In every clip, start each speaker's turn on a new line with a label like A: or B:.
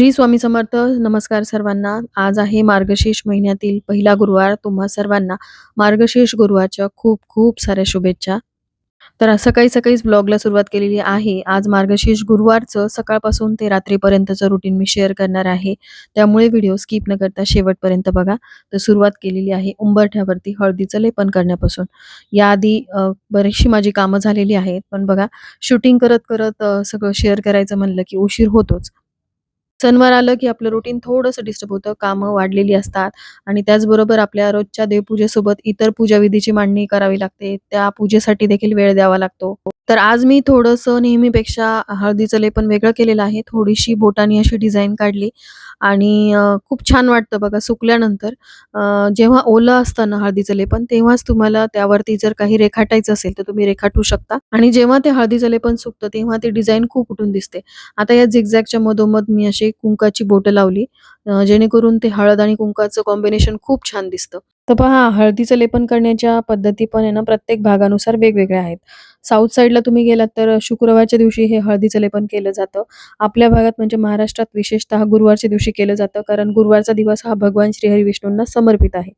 A: श्री स्वामी समर्थ नमस्कार सर्वांना. आज आहे मार्गशीर्ष महिन्यातील पहिला गुरुवार. तुम्हा सर्वांना मार्गशीर्ष गुरुवारच्या खूप खूप साऱ्या शुभेच्छा. तर सकाळी सकाळीच ब्लॉगला सुरुवात केलेली आहे. आज मार्गशीर्ष गुरुवारचं सकाळपासून ते रात्रीपर्यंतचं रुटीन मी शेअर करणार आहे. त्यामुळे व्हिडिओ स्किप न करता शेवटपर्यंत बघा. तर सुरुवात केलेली आहे उंबरठ्यावरती हळदीचं लेपन करण्यापासून. याआधी बरीचशी माझी कामं झालेली आहेत. पण बघा शूटिंग करत करत सगळं शेअर करायचं म्हणलं की उशीर होतोच. सणवार आलं की आपलं रुटीन थोडंसं डिस्टर्ब होतं कामं वाढलेली असतात आणि त्याचबरोबर आपल्या रोजच्या देवपूजेसोबत इतर पूजाविधीची मांडणी करावी लागते. त्या पूजेसाठी देखील वेळ द्यावा लागतो. तर आज मी थोडंसं नेहमीपेक्षा हळदीचं लेपन वेगळं केलेलं आहे. थोडीशी बोटानी अशी डिझाईन काढली आणि खूप छान वाटतं बघा सुकल्यानंतर. जेव्हा ओलं असतं ना हळदीचं लेपन तेव्हाच तुम्हाला त्यावरती जर काही रेखाटायचं असेल तर तुम्ही रेखाटू शकता. आणि जेव्हा ते हळदीचं लेपन सुकतं तेव्हा ते डिझाईन खूप उठून दिसते. आता या झिगझॅगच्या मधोमध मी अशी कुंकाची बोटं लावली जेणेकरून ते हळद आणि कुंकाचं कॉम्बिनेशन खूप छान दिसतं. तर पहा हळदीचं लेपन करण्याच्या पद्धती पण आहे ना प्रत्येक भागानुसार वेगवेगळ्या आहेत. साऊथ साईडला तुम्ही गेलात तर शुक्रवारच्या दिवशी हे हळदीचं लेपन केलं जातं. आपल्या भागात म्हणजे महाराष्ट्रात विशेषतः गुरुवारच्या दिवशी केलं जातं कारण गुरुवारचा दिवस हा भगवान श्रीहरी विष्णूंना समर्पित आहे.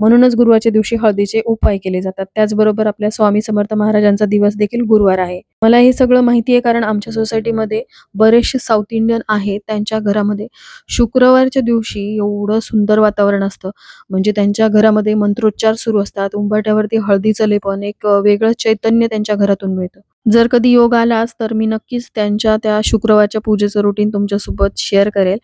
A: म्हणूनच गुरुवारच्या दिवशी हळदीचे उपाय केले जातात. त्याचबरोबर आपल्या स्वामी समर्थ महाराजांचा दिवस देखील गुरुवार आहे. मला हे सगळं माहिती आहे कारण आमच्या सोसायटीमध्ये बरेचसे साऊथ इंडियन आहेत. त्यांच्या घरामध्ये शुक्रवारच्या दिवशी एवढं सुंदर वातावरण असतं. म्हणजे त्यांच्या घरामध्ये मंत्रोच्चार सुरू असतात. उंबरठ्यावरती हळदीचं लेपन एक वेगळं चैतन्य त्यांच्या घरातून मिळतं. जर कधी योग आलाच तर मी नक्कीच त्यांच्या त्या शुक्रवारच्या पूजेचं रुटीन तुमच्यासोबत शेअर करेल.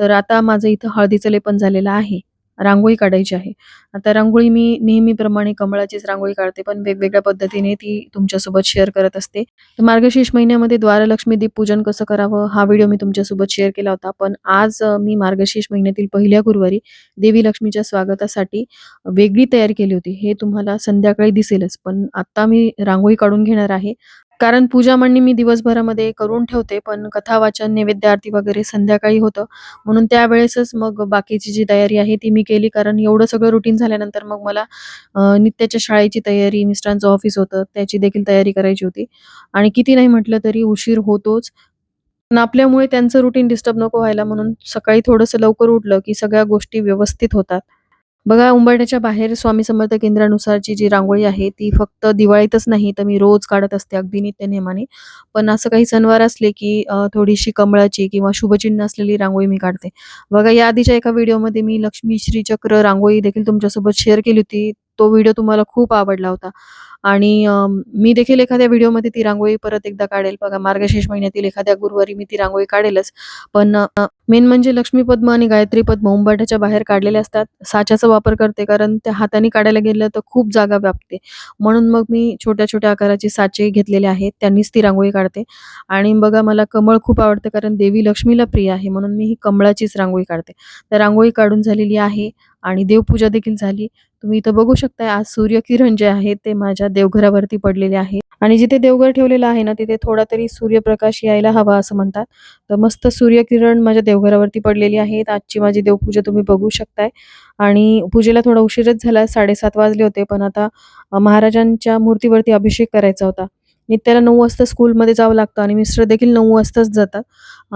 A: तर आता माझं इथं हळदीचं लेपन झालेलं आहे. रांगोळी काढायची आहे. आता रांगोळी मी नेहमीप्रमाणे कमळाचीच रांगोळी काढते पण वेगवेगळ्या पद्धतीने ती तुमच्यासोबत शेअर करत असते. तर मार्गशीर्ष महिन्यामध्ये द्वारलक्ष्मी दीपपूजन कसं करावं हा व्हिडिओ मी तुमच्यासोबत शेअर केला होता. पण आज मी मार्गशीर्ष महिन्यातील पहिल्या गुरुवारी देवी लक्ष्मीच्या स्वागतासाठी वेगळी तयारी केली होती. हे तुम्हाला संध्याकाळी दिसेलच पण आता मी रांगोळी काढून घेणार आहे. कारण पूजा मांडणी मी दिवसभरामध्ये करून ठेवते पण कथा वाचन नैवेद्य आरती वगैरे संध्याकाळी होतं. म्हणून त्यावेळेसच मग बाकीची जी तयारी आहे ती मी केली कारण एवढं सगळं रुटीन झाल्यानंतर मग मला नित्याच्या शाळेची तयारी मिस्टरांचं ऑफिस होतं त्याची देखील तयारी करायची होती. आणि किती नाही म्हटलं तरी उशीर होतोच. पण आपल्यामुळे त्यांचं रुटीन डिस्टर्ब नको व्हायला म्हणून सकाळी थोडंसं लवकर उठलं की सगळ्या गोष्टी व्यवस्थित होतात. बघा उंबरठ्याच्या बाहेर स्वामी समर्थ केंद्रानुसारची जी रांगोळी आहे ती फक्त दिवाळीतच नाही तर मी रोज काढत असते अगदी नित्य नेहमाने पण असं काही सणवार असले की थोडीशी कमळाची किंवा शुभचिन्ह असलेली रांगोळी मी काढते. बघा या आधीच्या एका व्हिडिओमध्ये मी लक्ष्मी श्रीचक्र रांगोळी देखील तुमच्यासोबत शेअर केली होती. तो व्हिडिओ तुम्हाला खूप आवडला होता. आणि मी देखील एखाद्या व्हिडिओमध्ये ती रांगोळी परत एकदा काढेल. बघा मार्गशीर्ष महिन्यातील एखाद्या गुरुवारी मी ती रांगोळी काढेलच. पण मेन म्हणजे लक्ष्मी पद्म आणि गायत्री पद्म उंबरठ्याच्या बाहेर काढलेले असतात. साच्याचा वापर करते कारण त्या हाताने काढायला गेलं तर खूप जागा व्यापते. म्हणून मग मी छोट्या छोट्या आकाराचे साचे घेतलेले आहेत. त्यांनीच ती रांगोळी काढते. आणि बघा मला कमळ खूप आवडतं कारण देवी लक्ष्मीला प्रिय आहे. म्हणून मी ही कमळाचीच रांगोळी काढते. तर रांगोळी काढून झालेली आहे. आणि देवपूजा देखील झाली. तुम्ही इथं बघू शकताय आज सूर्यकिरण जे आहे ते माझ्या देवघरावरती पडलेले आहे. आणि जिथे देवघर ठेवलेलं आहे ना तिथे थोडा तरी सूर्यप्रकाश यायला हवा असं म्हणतात. तर मस्त सूर्यकिरण माझ्या देवघरावरती पडलेली आहेत आजची माझी देवपूजा तुम्ही बघू शकताय. आणि पूजेला थोडा उशीरच झाला साडेसात वाजले होते पण आता महाराजांच्या मूर्तीवरती अभिषेक करायचा होता. नित्याला नऊ वाजता स्कूलमध्ये जावं लागतं आणि मिस्टर देखील नऊ वाजताच जातात.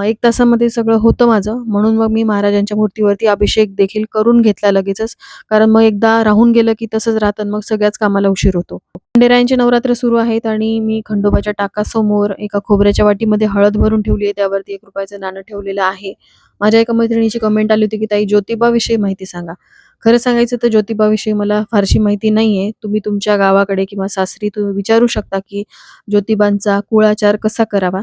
A: एक तासामध्ये सगळं होतं माझं. म्हणून मग मी महाराजांच्या मूर्तीवरती अभिषेक देखील करून घेतला लगेचच. कारण मग एकदा राहून गेलं की तसंच राहतं मग सगळ्याच कामाला उशीर होतो. खंडेरायांचे नवरात्र सुरू आहेत आणि मी खंडोबाच्या टाकासमोर एका खोबऱ्याच्या वाटीमध्ये हळद भरून ठेवली आहे. त्यावरती एक रुपयाचं नाणं ठेवलेलं आहे. माझ्या एका मैत्रिणीची कमेंट आली होती की ताई ज्योतिबाविषयी माहिती सांगा. खरं सांगायचं तर ज्योतिबाविषयी मला फारशी माहिती नाहीये. तुम्ही तुमच्या गावाकडे किंवा सासरी तुम्ही विचारू शकता की ज्योतिबांचा कुळाचार कसा करावा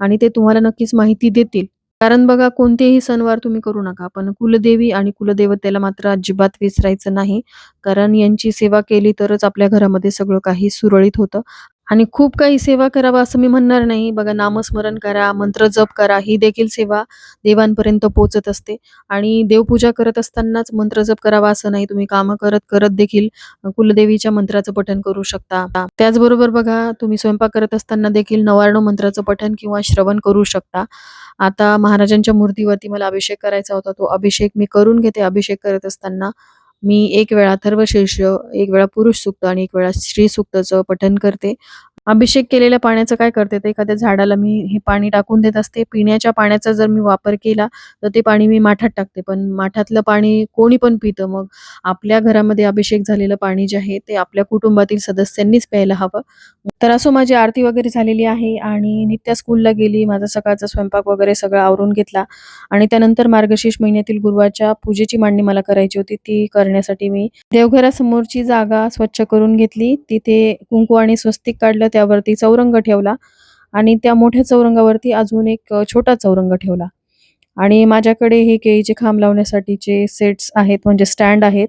A: आणि ते तुम्हाला नक्कीच माहिती देतील. कारण बघा कोणतेही सणवार तुम्ही करू नका पण कुलदेवी आणि कुलदेवतेला मात्र अजिबात विसरायचं नाही. कारण यांची सेवा केली तरच आपल्या घरामध्ये सगळं काही सुरळीत होतं. आणि खूप काही सेवा करावा असं मी म्हणणार नाही. बघा नामस्मरण करा मंत्र जप करा ही देखील सेवा देवांपर्यंत पोहोचत असते. आणि देवपूजा करत असतानाच मंत्र जप करावा असं नाही. तुम्ही कामं करत करत देखील कुलदेवीच्या मंत्राचं पठण करू शकता. त्याचबरोबर बघा तुम्ही स्वयंपाक करत असताना देखील नवार्ण मंत्राचं पठण किंवा श्रवण करू शकता. आता महाराजांच्या मूर्तीवरती मला अभिषेक करायचा होता. तो अभिषेक मी करून घेते अभिषेक करत असताना. मी एक वेळा अथर्वशीर्ष एक वेळा पुरुष सूक्त आणि एक वेळा स्त्री सूक्तचं पठण करते. अभिषेक केलेल्या पाण्याचं काय करते? तर एखाद्या झाडाला मी हे पाणी टाकून देत असते. पिण्याच्या पाण्याचा जर मी वापर केला तर ते पाणी मी माठात टाकते. पण माठातलं पाणी कोणी पण पितं. मग आपल्या घरामध्ये अभिषेक झालेलं पाणी जे आहे ते आपल्या कुटुंबातील सदस्यांनीच प्यायला हवं. तर असो माझी आरती वगैरे झालेली आहे आणि नित्या स्कूलला गेली. माझा सकाळचा स्वयंपाक वगैरे सगळं आवरून घेतला. आणि त्यानंतर मार्गशीर्ष महिन्यातील गुरुवारच्या पूजेची मांडणी मला करायची होती. ती करण्यासाठी मी देवघरासमोरची जागा स्वच्छ करून घेतली. तिथे कुंकू आणि स्वस्तिक काढलं. त्यावरती चौरंग ठेवला आणि त्या मोठ्या चौरंगावरती अजून एक छोटा चौरंग ठेवला. आणि माझ्याकडे हे केळीचे खांब लावण्यासाठीचे सेट्स आहेत म्हणजे स्टँड आहेत.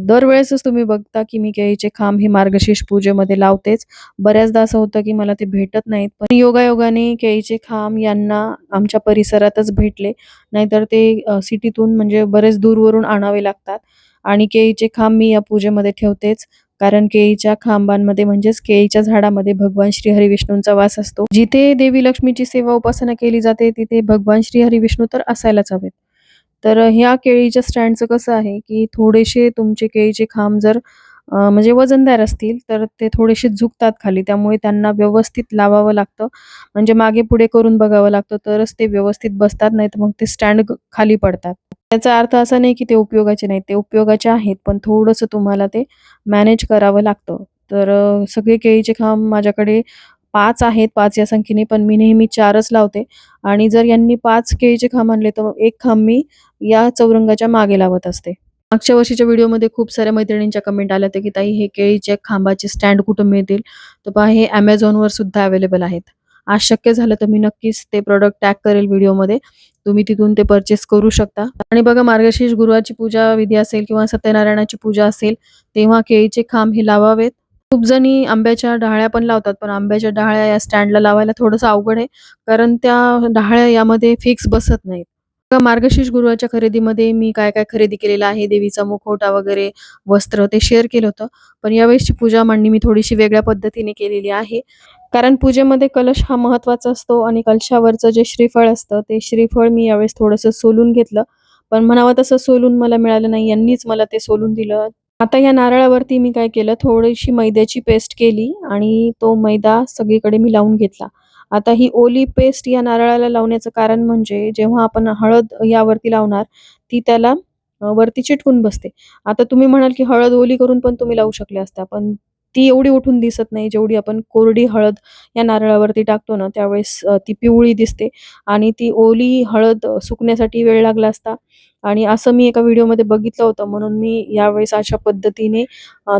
A: दरवेळेसच तुम्ही बघता की मी केळीचे खांब हे मार्गशीर्ष पूजेमध्ये लावतेच. बऱ्याचदा असं होतं की मला ते भेटत नाहीत पण योगायोगाने केळीचे खांब यांना आमच्या परिसरातच भेटले. नाहीतर ते सिटीतून म्हणजे बरेच दूरवरून आणावे लागतात. आणि केळीचे खांब मी या पूजेमध्ये ठेवतेच. कारण केळीच्या खांबांमध्ये म्हणजेच केळीच्या झाडामध्ये भगवान श्री हरी विष्णूंचा वास असतो. जिथे देवी लक्ष्मीची सेवा उपासना केली जाते तिथे भगवान श्री हरी विष्णू तर असायलाच हवेत. तर ह्या केळीच्या स्टँडचं कसं आहे की थोडेसे तुमचे केळीचे खांब जर म्हणजे वजनदार असतील तर ते थोडेसे झुकतात खाली. त्यामुळे त्यांना व्यवस्थित लावावं लागतं. म्हणजे मागे पुढे करून बघावं लागतं तरच ते व्यवस्थित बसतात नाही तर मग ते स्टँड खाली पडतात. त्याचा अर्थ असा नाही की ते उपयोगाचे नाहीत. ते उपयोगाचे आहेत पण थोडंसं तुम्हाला ते मॅनेज करावं लागतं. तर सगळे केळीचे खांब माझ्याकडे पाच आहेत पाच या संख्येने पण मी नेहमी चारच लावते. आणि जर यांनी पाच केळीचे खांब आणले तर एक खांब मी या चौरंगाच्या मागे लावत असते. मागच्या वर्षीच्या व्हिडिओमध्ये खूप साऱ्या मैत्रिणींच्या कमेंट आल्या होत्या की ताई हे केळीचे खांबाचे स्टँड कुठं मिळतील? तर पहा हे ॲमेझॉनवर सुद्धा अवेलेबल आहेत. आज शक्य झालं तर मी नक्कीच ते प्रोडक्ट टॅग करेल व्हिडिओमध्ये. तुम्ही तिथून ते परचेस करू शकता. आणि बघा मार्गशीर्ष गुरुवारची पूजा विधी असेल किंवा सत्यनारायणाची पूजा असेल तेव्हा केळीचे खांब हे लावावेत. खूप जणी आंब्याच्या डहाळ्या पण लावतात पण आंब्याच्या डहाळ्या या स्टँडला लावायला थोडंसं अवघड आहे कारण त्या डहाळ्या यामध्ये फिक्स बसत नाहीत. मार्गशीर्ष गुरुवारच्या खरेदीमध्ये मी काय काय खरेदी केलेलं आहे? देवीचा मुखवटा वगैरे वस्त्र ते शेअर केलं होतं. पण यावेळेसची पूजा मांडणी मी थोडीशी वेगळ्या पद्धतीने केलेली आहे. कारण पूजेमध्ये कलश हा महत्त्वाचा असतो आणि कलशावरचं जे श्रीफळ असतं ते श्रीफळ मी यावेळेस थोडंसं सोलून घेतलं. पण म्हणावं तसं सोलून मला मिळालं नाही. यांनीच मला ते सोलून दिलं. आता या नारळावरती मी काय केलं? थोडीशी मैद्याची पेस्ट केली आणि तो मैदा सगळीकडे मी लावून घेतला. आता ही ओली पेस्ट या नारळाला लावण्याचं कारण म्हणजे जेव्हा आपण हळद यावरती लावणार ती त्याला वरती चिटकून बसते. आता तुम्ही म्हणाल की हळद ओली करून पण तुम्ही लावू शकले असता पण ती एवढी उठून दिसत नाही जेवढी आपण कोरडी हळद या नारळावरती टाकतो ना त्यावेळेस ती पिवळी दिसते आणि ती ओली हळद सुकण्यासाठी वेळ लागला असता. आणि असं मी एका व्हिडिओमध्ये बघितलं होतं म्हणून मी यावेळेस अशा पद्धतीने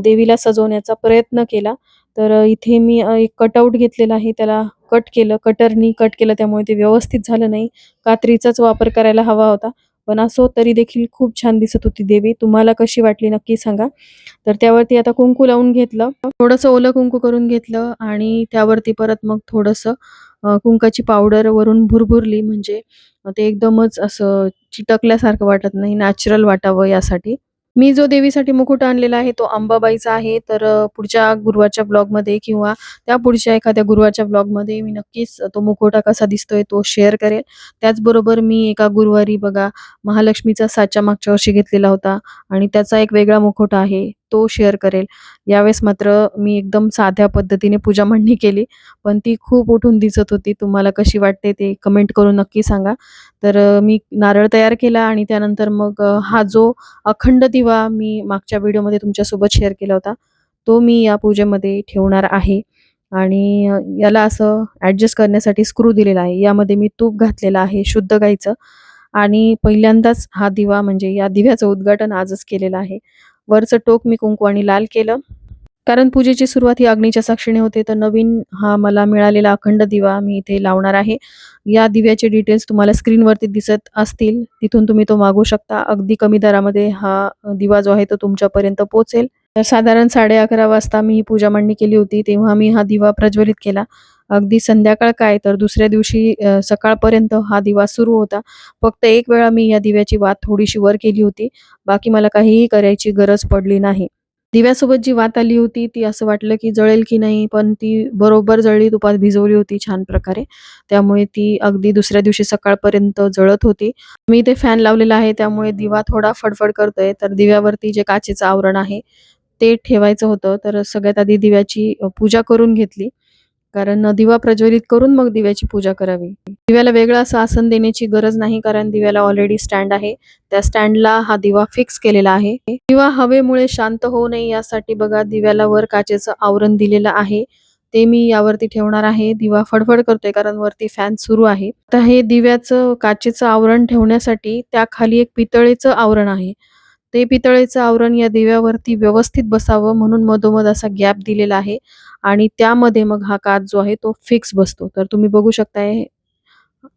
A: देवीला सजवण्याचा प्रयत्न केला. तर इथे मी एक कटआउट घेतलेला आहे त्याला कट केलं कटरनी कट केलं त्यामुळे ते व्यवस्थित झालं नाही. कात्रीचाच वापर करायला हवा होता. पण असो तरी देखील खूप छान दिसत होती देवी. तुम्हाला कशी वाटली नक्की सांगा. तर त्यावरती आता कुंकू लावून घेतलं. थोडंसं ओलं कुंकू करून घेतलं आणि त्यावरती परत मग थोडंसं कुंकाची पावडर वरून भुरभुरली. म्हणजे ते एकदमच असं चिटकल्यासारखं वाटत नाही नॅचरल वाटावं यासाठी. मी जो देवीसाठी मुकुट आणलेला आहे तो अंबाबाईचा आहे. तर पुढच्या गुरुवारच्या ब्लॉगमध्ये किंवा त्या पुढच्या एखाद्या गुरुवारच्या ब्लॉगमध्ये मी नक्कीच तो मुकुटा कसा दिसतोय तो शेअर करेल. त्याचबरोबर मी एका गुरुवारी बघा महालक्ष्मीचा साचा मागच्या वर्षी घेतलेला होता आणि त्याचा एक वेगळा मुखवटा आहे. तो शेअर करेल. यावेळेस मात्र मी एकदम साध्या पद्धतीने पूजा मांडणी केली पण ती खूप उठून दिसत होती. तुम्हाला कशी वाटते ते कमेंट करून नक्की सांगा. तर मी नारळ तयार केला आणि त्यानंतर मग हा जो अखंड दिवा मी मागच्या व्हिडिओमध्ये तुमच्यासोबत शेअर केला होता तो मी या पूजेमध्ये ठेवणार आहे. आणि याला असं ॲडजस्ट करण्यासाठी स्क्रू दिलेला आहे. यामध्ये मी तूप घातलेलं आहे शुद्ध गाईचं. आणि पहिल्यांदाच हा दिवा म्हणजे या दिव्याचं उद्घाटन आजच केलेलं आहे. वरचं टोक मी कुंकवानी लाल केलं. कारण पूजेची सुरुवात ही अग्नीच्या साक्षीने होते तर नवीन हा मला मिळालेला अखंड दिवा मी इथे लावणार आहे. या दिव्याचे डिटेल्स तुम्हाला स्क्रीनवरती दिसत असतील. तिथून तुम्ही तो मागू शकता. अगदी कमी दरामध्ये हा दिवा जो आहे तो तुमच्यापर्यंत पोहोचेल. तर साधारण साडे अकरा वाजता मी ही पूजा मांडणी केली होती तेव्हा मी हा दिवा प्रज्वलित केला. अगदी संध्याकाळ काय तर दुसऱ्या दिवशी सकाळपर्यंत हा दिवा सुरू होता. फक्त एक वेळा मी या दिव्याची वात थोडीशी वर केली होती. बाकी मला काहीही करायची गरज पडली नाही. दिव्यासोबत जी वात आली होती ती असं वाटलं की जळेल की नाही पण ती बरोबर जळली तुपात भिजवली होती छान प्रकारे. त्यामुळे ती अगदी दुसऱ्या दिवशी सकाळपर्यंत जळत होती. मी इथे फॅन लावलेला आहे त्यामुळे दिवा थोडा फडफड करतोय. तर दिव्यावरती जे काचेचं आवरण आहे ते ठेवायचं होतं. तर सगळ्यात आधी दिव्याची पूजा करून घेतली. कारण दिवा प्रज्वलित करून मग दिव्याची पूजा करावी. दिव्याला वेगळं असं आसन देण्याची गरज नाही कारण दिव्याला ऑलरेडी स्टँड आहे. त्या स्टँडला हा दिवा फिक्स केलेला आहे. दिवा हवेमुळे शांत होऊ नये यासाठी बघा दिव्याला वर काचेचं आवरण दिलेलं आहे. ते मी यावरती ठेवणार आहे. दिवा फडफड करतोय कारण वरती फॅन सुरू आहे. तर हे दिव्याचं काचेचं आवरण ठेवण्यासाठी त्याखाली एक पितळेचं आवरण आहे. ते पितळेचं आवरण या दिव्यावरती व्यवस्थित बसावं म्हणून मधोमध असा गॅप दिलेला आहे आणि त्यामध्ये मग हा काच जो आहे तो फिक्स बसतो. तर तुम्ही बघू शकताय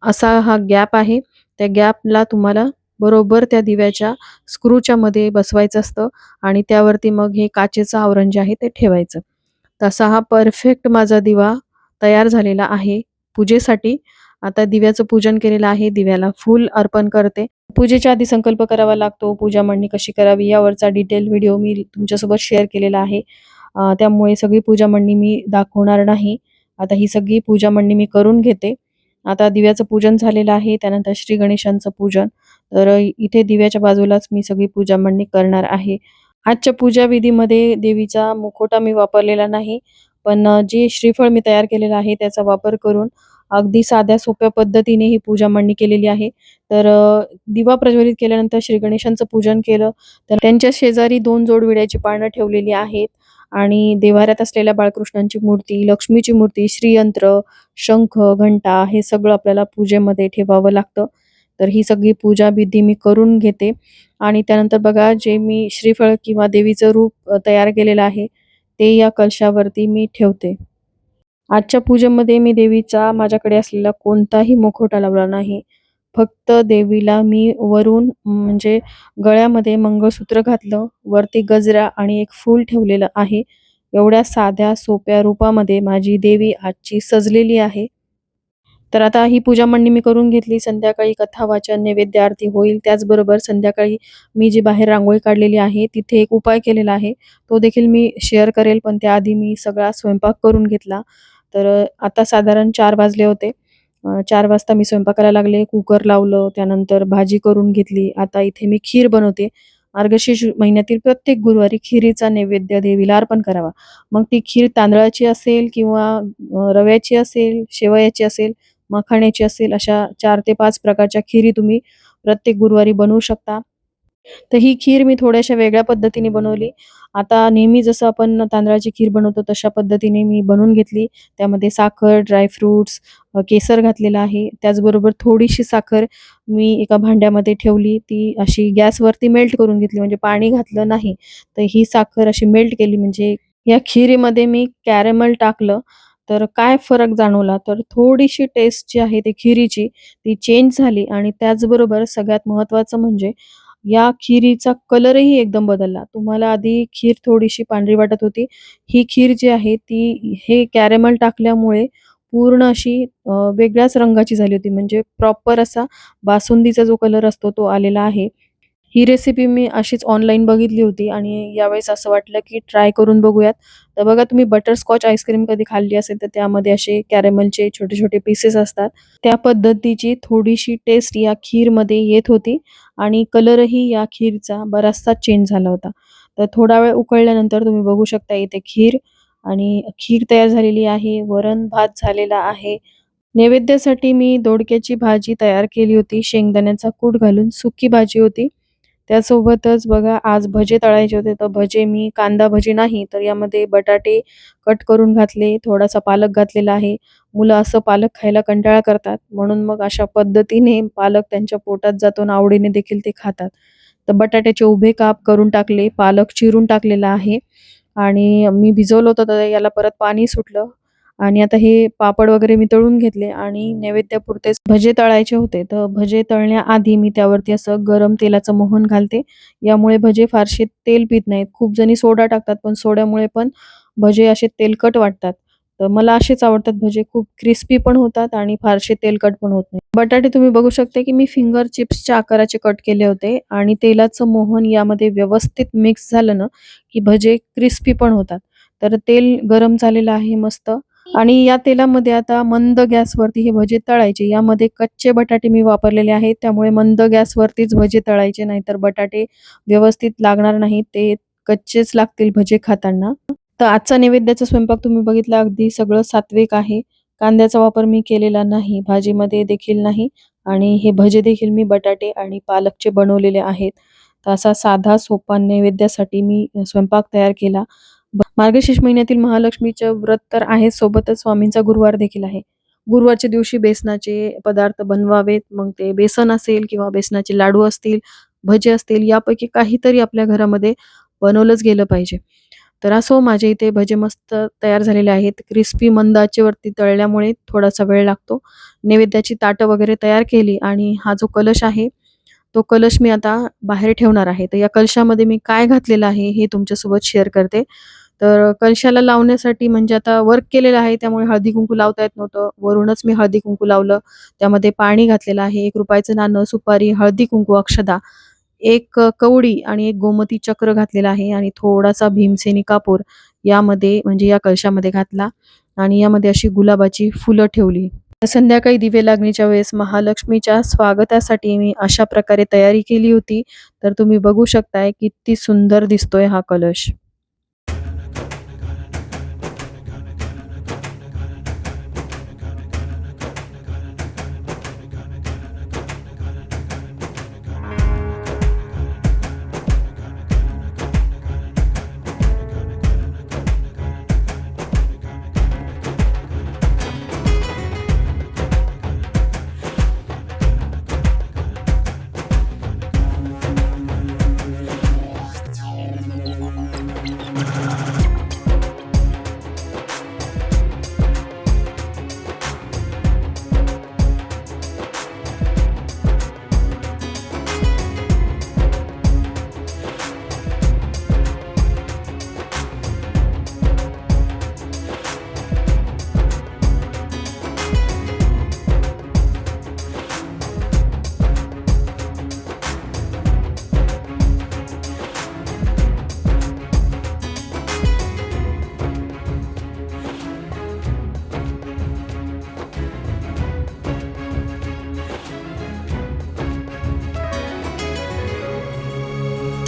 A: असा हा गॅप आहे. त्या गॅपला तुम्हाला बरोबर त्या दिव्याच्या स्क्रूच्या मध्ये बसवायचं असतं आणि त्यावरती मग हे काचेचं आवरण जे आहे ते ठेवायचं. तसा हा परफेक्ट माझा दिवा तयार झालेला आहे पूजेसाठी. आता दिव्याचं पूजन केलेलं आहे. दिव्याला फूल अर्पण करते. पूजेच्या आधी संकल्प करावा लागतो. पूजा मांडणी कशी करावी यावरचा डिटेल व्हिडिओ मी तुमच्यासोबत शेअर केलेला आहे. त्यामुळे सगळी पूजा मांडणी मी दाखवणार नाही. आता ही सगळी पूजा मांडणी मी करून घेते. आता दिव्याचं पूजन झालेलं आहे. त्यानंतर श्री गणेशांचं पूजन. तर इथे दिव्याच्या बाजूलाच मी सगळी पूजा मांडणी करणार आहे. आजच्या पूजा विधीमध्ये देवीचा मुखवटा मी वापरलेला नाही. पण जे श्रीफळ मी तयार केलेलं आहे त्याचा वापर करून अगदी साध्या सोप्या पद्धतीने ही पूजा मांडणी केलेली आहे. तर दिवा प्रज्वलित केल्यानंतर श्री गणेशांचं पूजन केलं. तर त्यांच्या शेजारी दोन जोड विड्याची पानं ठेवलेली आहेत आणि देवाऱ्यात असलेल्या बाळकृष्णांची मूर्ती, लक्ष्मीची मूर्ती, श्रीयंत्र, शंख, घंटा हे सगळं आपल्याला पूजेमध्ये ठेवावं लागतं. तर ही सगळी पूजा विधी मी करून घेते आणि त्यानंतर बघा जे मी श्रीफळ किंवा देवीचं रूप तयार केलेलं आहे ते या कलशावरती मी ठेवते. आजच्या पूजेमध्ये मी देवीचा माझ्याकडे असलेला कोणताही मुखवटा लावला नाही. फक्त देवीला मी वरून म्हणजे गळ्यामध्ये मंगळसूत्र घातलं, वरती गजरा आणि एक फूल ठेवलेलं आहे. एवढ्या साध्या सोप्या रूपामध्ये माझी देवी आजची सजलेली आहे. तर आता ही पूजा मांडणी मी करून घेतली. संध्याकाळी कथा वाचन, नैवेद्य आरती होईल. त्याचबरोबर संध्याकाळी मी जी बाहेर रांगोळी काढलेली आहे, तिथे एक उपाय केलेला आहे. तो देखील मी शेअर करेल. पण त्याआधी मी सगळा स्वयंपाक करून घेतला. तर आता साधारण चार वाजले होते. चार वाजता मी स्वयंपाकाला लागले. कुकर लावलं. त्यानंतर भाजी करून घेतली. आता इथे मी खीर बनवते. मार्गशीर्ष महिन्यातील प्रत्येक गुरुवारी खिरीचा नैवेद्य देवीला अर्पण करावा. मग ती खीर तांदळाची असेल किंवा रव्याची असेल, शेवयाची असेल, मखाण्याची असेल अशा चार ते पाच प्रकारच्या खिरी तुम्ही प्रत्येक गुरुवारी बनवू शकता. तर ही खीर मी थोड्याशा वेगळ्या पद्धतीने बनवली. आता नेहमी जसं आपण तांदळाची खीर बनवतो तशा पद्धतीने मी बनवून घेतली. त्यामध्ये साखर, ड्राय फ्रुट्स, अ, केसर घातलेलं आहे. त्याचबरोबर थोडीशी साखर मी एका भांड्यामध्ये ठेवली. ती अशी गॅसवरती मेल्ट करून घेतली म्हणजे पाणी घातलं नाही. तर ही साखर अशी मेल्ट केली म्हणजे या खिरीमध्ये मी कॅरमल टाकलं. तर काय फरक जाणवला तर थोडीशी टेस्ट जी आहे ती खिरीची ती चेंज झाली आणि त्याचबरोबर सगळ्यात महत्त्वाचं म्हणजे या खिरीचा कलरही एकदम बदलला. तुम्हाला आधी खीर थोडीशी पांढरी वाटत होती. ही खीर जी आहे ती हे कॅरमल टाकल्यामुळे पूर्ण अशी वेगळ्याच रंगाची झाली होती. म्हणजे प्रॉपर असा बासुंदीचा जो कलर असतो तो आलेला आहे. ही रेसिपी मी अशीच ऑनलाईन बघितली होती आणि यावेळेस असं वाटलं की ट्राय करून बघूयात. तर बघा तुम्ही बटरस्कॉच आईस्क्रीम कधी खाल्ली असेल तर त्यामध्ये असे कॅरेमलचे छोटे-छोटे पीसेस असतात. त्या पद्धतीची थोडीशी टेस्ट या खीरमध्ये येत होती आणि कलरही या खीरचा बराचसा चेंज झाला होता. तर थोडा वेळ उकळल्यानंतर तुम्ही बघू शकता इथे खीर आणि खीर तयार झालेली आहे. वरण-भात झालेला आहे. नैवेद्यासाठी मी दोडक्याची भाजी तयार केली होती. शेंगदाण्याचा कूट घालून सुकी भाजी होती. त्यासोबतच बघा आज भजे तळायचे होते. तर भजे मी कांदा भजी नाही तर यामध्ये बटाटे कट करून घातले, थोडासा पालक घातलेला आहे. मुलं असं पालक खायला कंटाळा करतात. म्हणून मग अशा पद्धतीने पालक त्यांच्या पोटात जातो आणि आवडीने देखील ते खातात. तर बटाट्याचे उभे काप करून टाकले, पालक चिरून टाकलेला आहे आणि मी भिजवलं होतं तर याला परत पाणी सुटलं आणि आता हे पापड वगैरे मी तळून घेतले आणि नैवेद्यापुरतेच भजे तळायचे होते. तर भजे तळण्याआधी मी त्यावरती असं गरम तेलाचं मोहन घालते. यामुळे भजे फारसे तेल पीत नाहीत. खूप जणी सोडा टाकतात, पण सोड्यामुळे पण भजे असे तेलकट वाटतात. तर मला असेच आवडतात भजे. खूप क्रिस्पी पण होतात आणि फारसे तेलकट पण होत नाही. बटाटे तुम्ही बघू शकता की मी फिंगर चिप्सच्या आकाराचे कट केले होते आणि तेलाचं मोहन यामध्ये व्यवस्थित मिक्स झालं ना, की भजे क्रिस्पी पण होतात. तर तेल गरम झालेलं आहे मस्त आणि या तेलामध्ये आता मंद गॅसवरती हे भजे तळायचे. यामध्ये कच्चे बटाटे मी वापरलेले आहेत. त्यामुळे मंद गॅसवरतीच भजे तळायचे, नाहीतर बटाटे व्यवस्थित लागणार नाहीत. ते कच्चेच लागतील भजे खाताना. तर आजचा नैवेद्याचा स्वयंपाक तुम्ही बघितला अगदी सगळं सात्विक आहे कांद्याचा वापर मी केलेला नाही भाजीमध्ये देखील नाही आणि हे भजे देखील मी बटाटे आणि पालकचे बनवलेले आहेत तर असा साधा सोपा नैवेद्यासाठी मी स्वयंपाक तयार केला मार्गशीर्ष महिन्यातील महालक्ष्मीचं व्रत तर आहे सोबतच स्वामींचा गुरुवार देखील आहे. गुरुवारच्या दिवशी बेसनाचे पदार्थ बनवावेत मग ते बेसन असेल किंवा बेसनाचे लाडू असतील भजे असतील यापैकी काहीतरी आपल्या घरामध्ये बनवलंच गेलं पाहिजे. तर असो माझे इथे भजे मस्त तयार झालेले आहेत. क्रिस्पी मंदाचे वरती तळल्यामुळे थोडासा वेळ लागतो. नैवेद्याची ताटं वगैरे तयार केली आणि हा जो कलश आहे तो कलश मी आता बाहेर ठेवणार आहे. तर या कलशामध्ये मी काय घातलेलं आहे हे तुमच्यासोबत शेअर करते. तर कलशाला लावण्यासाठी म्हणजे आता वर्क केलेलं आहे त्यामुळे हळदी कुंकू लावता येत नव्हतं. वरूनच मी हळदी कुंकू लावलं. त्यामध्ये पाणी घातलेलं आहे एक रुपयाचं नाणं सुपारी हळदी कुंकू अक्षदा एक कवडी आणि एक गोमती चक्र घातलेला आहे आणि थोडासा भीमसेनी कापूर यामध्ये म्हणजे या कलशामध्ये घातला आणि यामध्ये अशी गुलाबाची फुलं ठेवली. संध्याकाळी दिवे लागणीच्या वेळेस महालक्ष्मीच्या स्वागतासाठी मी अशा प्रकारे तयारी केली होती. तर तुम्ही बघू शकताय किती सुंदर दिसतोय हा कलश.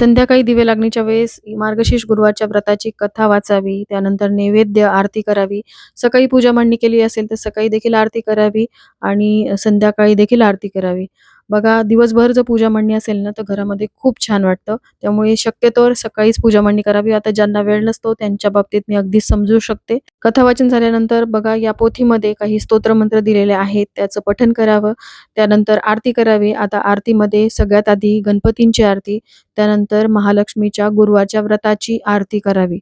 A: संध्याकाळी दिवे लागणीच्या वेळेस मार्गशीर्ष गुरुवारच्या व्रताची कथा वाचावी त्यानंतर नैवेद्य आरती करावी. सकाळी पूजा मांडणी केली असेल तर सकाळी देखील आरती करावी आणि संध्याकाळी देखील आरती करावी. बघा दिवसभर जर पूजा मांडणी असेल ना तर घरामध्ये खूप छान वाटतं. त्यामुळे शक्यतोवर सकाळीच पूजा मांडणी करावी. आता ज्यांना वेळ नसतो त्यांच्या बाबतीत मी अगदी समजू शकते. कथा वाचन झाल्यानंतर बघा या पोथीमध्ये काही स्तोत्र मंत्र दिलेले आहेत. त्याचं पठन करावं. त्यानंतर आरती करावी. आता आरतीमध्ये सगळ्यात आधी गणपतींची आरती. त्यानंतर महालक्ष्मीच्या गुरुवारच्या व्रताची आरती करावी.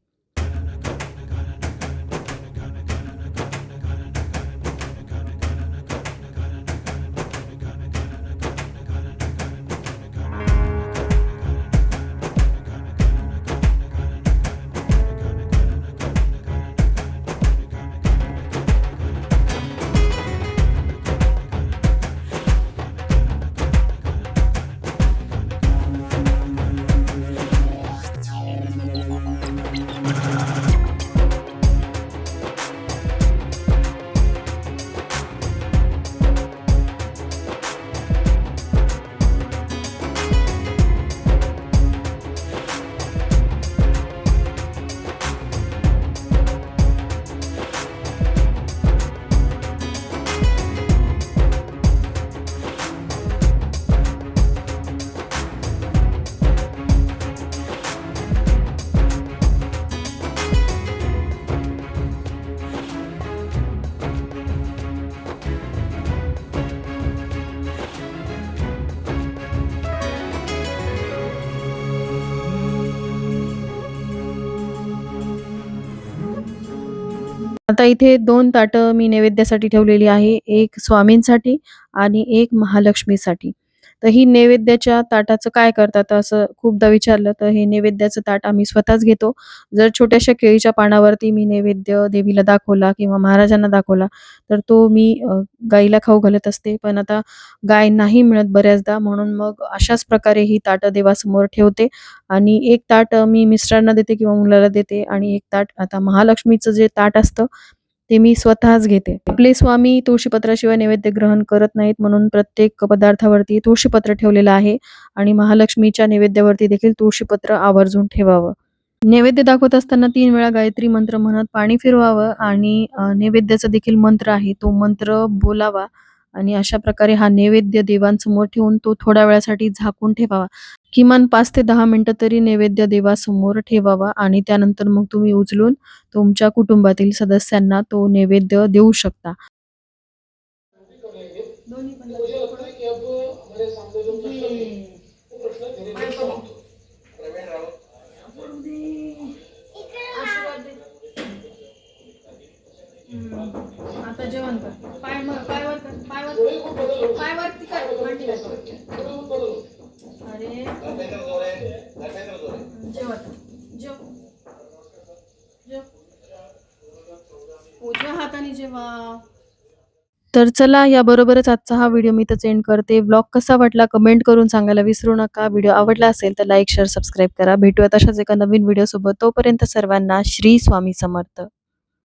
A: आता इथे दोन ताटं मी नैवेद्यासाठी ठेवलेली आहे. एक स्वामींसाठी आणि एक महालक्ष्मीसाठी. तर ही नैवेद्याच्या ताटाचं काय करतात? असं खूपदा विचारलं तर हे नैवेद्याचं ताट आम्ही स्वतःच घेतो. जर छोट्याशा केळीच्या पानावरती मी नैवेद्य देवीला दाखवला किंवा महाराजांना दाखवला तर तो मी गाईला खाऊ घालत असते. पण आता गाय नाही मिळत बऱ्याचदा म्हणून मग अशाच प्रकारे ही ताटं देवासमोर ठेवते. आणि एक ताट मी मिस्टरांना देते किंवा मुलाला देते. आणि एक ताट आता महालक्ष्मीचं जे ताट असतं ते मी स्वतःच घेते. आपले स्वामी तुळशीपत्राशिवाय नैवेद्य ग्रहण करत नाहीत म्हणून प्रत्येक पदार्थावरती तुळशीपत्र ठेवलेलं आहे आणि महालक्ष्मीच्या नैवेद्यावरती देखील तुळशीपत्र आवर्जून ठेवावं. नैवेद्य दाखवत असताना तीन वेळा गायत्री मंत्र म्हणत पाणी फिरवावं आणि नैवेद्याचा देखील मंत्र आहे. तो मंत्र बोलावा. आणि अशा प्रकारे हा नैवेद्य देवांसमोर ठेवून तो थोड्या वेळासाठी झाकून ठेवावा. किमान पाच ते दहा मिनिटं तरी नैवेद्य देवासमोर ठेवावा आणि त्यानंतर मग तुम्ही उचलून तुमच्या कुटुंबातील सदस्यांना तो नैवेद्य देऊ शकता आता जेवण कर पाय पाय वर कर पाय वर पाय वरती कर मांडी घाल. अरे जेव आता. जेव जेव उजव्या हाताने जेवा तर चला याबरोबरच आजचा हा व्हिडिओ मी इथंच एंड करते. व्लॉग कसा वाटला कमेंट करून सांगायला विसरू नका. व्हिडिओ आवडला असेल तर लाईक शेअर सबस्क्राईब करा. भेटूयात अशाच एका नवीन व्हिडिओ सोबत. तोपर्यंत सर्वांना श्री स्वामी समर्थ.